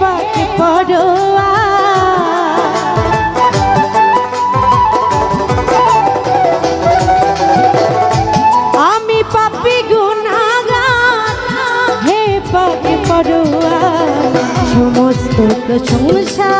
পাখি পড়োয়া। সমস্ত সংসার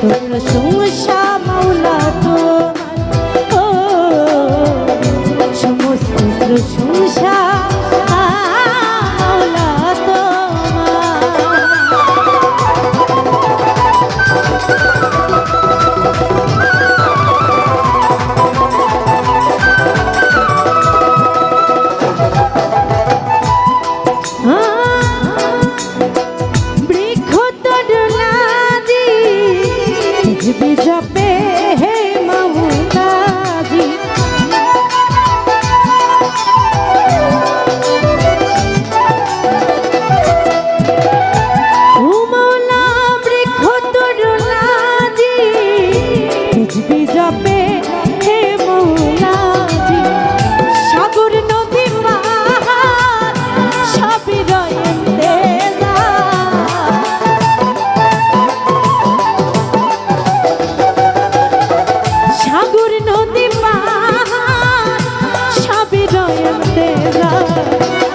喝醉了送我下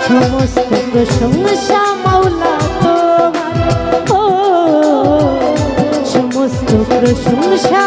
সমস্ত প্রশংসা মৌলা তোমার। ও সমস্ত প্রশংসা